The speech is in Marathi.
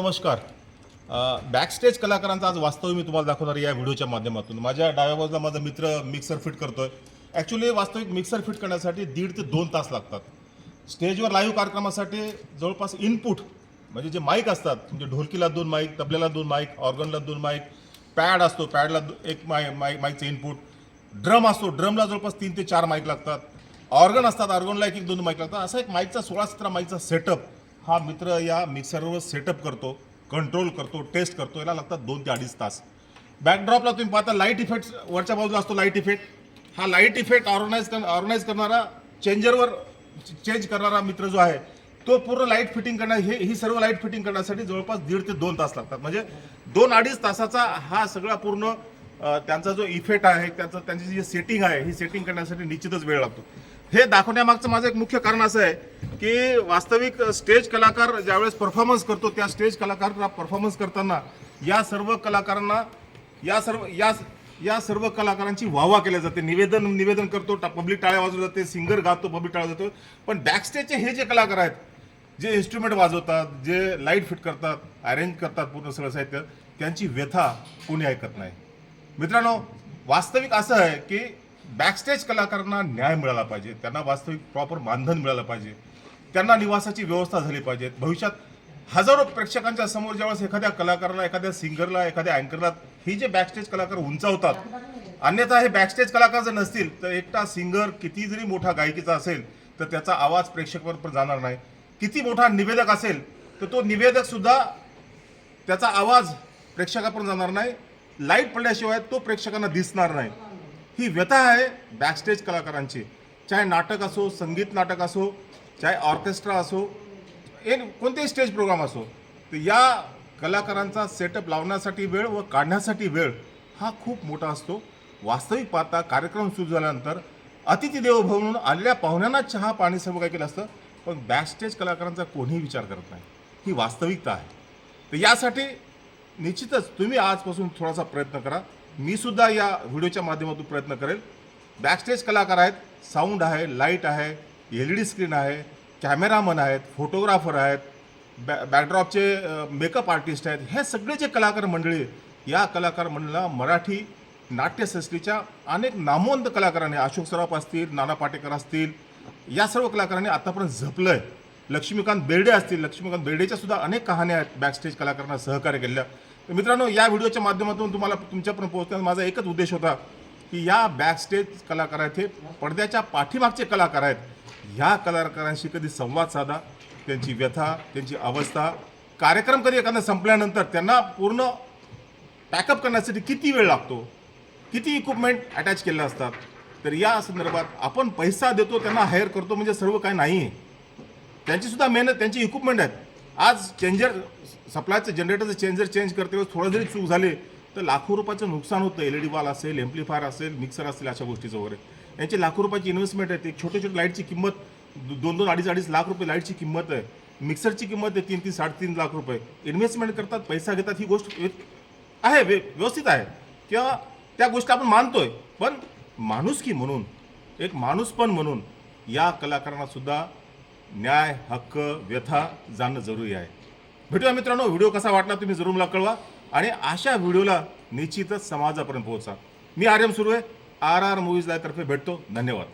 नमस्कार. बॅकस्टेज कलाकारांचा आज वास्तव मी तुम्हाला दाखवणार या व्हिडिओच्या माध्यमातून. माझ्या डाव्या बाजूला माझा मित्र मिक्सर फिट करतोय. ॲक्च्युली वास्तविक मिक्सर फिट करण्यासाठी दीड ते दोन तास लागतात. स्टेजवर लाईव्ह कार्यक्रमासाठी जवळपास इनपुट म्हणजे जे माईक असतात म्हणजे ढोलकीला दोन माईक तबल्याला दोन माईक ऑर्गनला दोन माईक पॅड असतो पॅडला एक माय माय माईकचं इनपुट ड्रम असतो ड्रमला जवळपास तीन ते चार माईक लागतात. ऑर्गन असतात ऑर्गनला एक एक दोन माईक लागतात. असा एक माईकचा सोळा सतरा माईकचा सेटअप हा मित्र या मिक्सरवर सेटअप करतो कंट्रोल करतो टेस्ट करतो याला लागतात दोन ते अडीच तास. बॅकड्रॉपला तुम्ही पाहता लाइट इफेक्ट वरच्या बाजूला असतो लाइट इफेक्ट हा लाइट इफेक्ट ऑर्गनाईज कर ऑर्गनाईज करणारा चेंजरवर चेंज करणारा मित्र जो आहे तो पूर्ण लाइट फिटिंग करण्या हे ही सर्व लाइट फिटिंग करण्यासाठी जवळपास दीड ते दोन तास लागतात. म्हणजे दोन अडीच तासाचा हा सगळा पूर्ण त्यांचा जो इफेक्ट आहे त्यांचा त्यांची जी सेटिंग आहे ही सेटिंग करण्यासाठी निश्चितच वेळ लागतो. हे दाखवण्यामागचं माझं एक मुख्य कारण असं आहे की वास्तविक स्टेज कलाकार ज्यावेळेस परफॉर्मन्स करतो त्या स्टेज कलाकार परफॉर्मन्स करताना या सर्व कलाकारांना या सर्व या या सर्व कलाकारांची वाहवा केल्या जाते. निवेदन निवेदन करतो पब्लिक टाळ्या वाजवली जाते सिंगर गातो पब्लिक टाळ्या जातो पण बॅकस्टेजचे हे जे कलाकार आहेत जे इन्स्ट्रुमेंट वाजवतात जे लाइट फिट करतात अरेंज करतात पूर्ण सगळं साहित्य त्यांची व्यथा कोणी ऐकत नाही. मित्रांनो वास्तविक असं आहे की बॅकस्टेज कलाकारांना न्याय मिळाला पाहिजे त्यांना वास्तविक प्रॉपर मानधन मिळालं पाहिजे त्यांना निवासाची व्यवस्था झाली पाहिजे. भविष्यात हजारो प्रेक्षकांच्या समोर ज्यावेळेस एखाद्या कलाकाराला एखाद्या सिंगरला एखाद्या अँकरला ही जे बॅकस्टेज कलाकार उंचावतात अन्यथा हे बॅकस्टेज कलाकार जर नसतील तर एकटा सिंगर किती जरी मोठा गायकीचा असेल तर त्याचा आवाज प्रेक्षकांपर्यंत जाणार नाही. किती मोठा निवेदक असेल तर तो निवेदक सुद्धा त्याचा आवाज प्रेक्षकापर्यंत जाणार नाही. लाइट पडल्याशिवाय तो प्रेक्षकांना दिसणार नाही. ही व्यथा आहे बॅकस्टेज कलाकारांची. चाहे नाटक असो संगीत नाटक असो चाहे ऑर्केस्ट्रा असो एन कोणतेही स्टेज प्रोग्राम असो तर या कलाकारांचा सेटअप लावण्यासाठी वेळ व काढण्यासाठी वेळ हा खूप मोठा असतो. वास्तविक पाहता कार्यक्रम सुरू झाल्यानंतर अतिथी देव म्हणून आलेल्या पाहुण्यांना चहा पाणी सर्व काही केलं असतं पण बॅकस्टेज कलाकारांचा कोणीही विचार करत नाही. ही वास्तविकता आहे. तर यासाठी निश्चितच तुम्ही आजपासून थोडासा प्रयत्न करा. मी सुद्धा या व्हिडिओच्या माध्यमातून प्रयत्न करेल. बॅकस्टेज कलाकार आहेत साऊंड आहे लाइट आहे एल ई डी स्क्रीन आहे कॅमेरामन आहेत फोटोग्राफर आहेत बॅ बॅकड्रॉपचे मेकअप आर्टिस्ट आहेत. हे सगळे जे कलाकार मंडळी या कलाकार मंडळाला मराठी नाट्यसृष्टीच्या अनेक नामवंत कलाकारांनी अशोक सराफ असतील नाना पाटेकर असतील या सर्व कलाकारांनी आतापर्यंत झपलं आहे लक्ष्मीकांत बेर्डे असतील लक्ष्मीकांत बेर्डेच्या सुद्धा अनेक कहाण्या आहेत बॅकस्टेज कलाकारांना सहकार्य केल्या तर मित्रांनो या व्हिडिओच्या माध्यमातून तुम्हाला तुमच्यापर्यंत पोहोचण्याचा माझा एकच उद्देश होता की या बॅकस्टेज कलाकार आहेत हे पडद्याच्या पाठीमागचे कलाकार आहेत. ह्या कलाकारांशी कधी संवाद साधा त्यांची व्यथा त्यांची अवस्था कार्यक्रम कधी एखादा संपल्यानंतर त्यांना पूर्ण पॅकअप करण्यासाठी किती वेळ लागतो? किती इक्विपमेंट अटॅच केले असतात? तर या संदर्भात आपण पैसा देतो त्यांना हायर करतो म्हणजे सर्व काय नाही आहे त्यांची सुद्धा मेहनत त्यांची इक्विपमेंट आहेत. आज चेंजर सप्लायचं जनरेटरचं चेंजर चेंज करते वेळेस थोडं जरी चूक झाले तर लाखो रुपयाचं नुकसान होतं. एल ई डी बॉल असेल एम्प्लिफायर असेल मिक्सर असेल अशा गोष्टीचं वगैरे. यांची लाखो रुपयाची इन्व्हेस्टमेंट आहे. एक छोटे छोटे लाईटची किंमत दोन दोन अडीच अडीच लाख रुपये लाईटची किंमत आहे. मिक्सरची किंमत आहे तीन तीन साडेतीन लाख रुपये. इन्व्हेस्टमेंट करतात पैसा घेतात ही गोष्ट आहे वे व्यवस्थित आहे. किंवा त्या गोष्टी आपण मानतोय. पण माणूसकी म्हणून एक माणूसपण म्हणून या कलाकारांनासुद्धा न्याय हक्क व्यथा जाणणं जरुरी आहे. भेटूया मित्रांनो व्हिडिओ कसा वाटला तुम्ही जरूर मला कळवा. आणि अशा व्हिडिओला निश्चितच समाजापर्यंत पोहोचा. मी आर्यम सुरू आहे आर आर मूवीज लाईव्ह तर्फे भेटतो. धन्यवाद.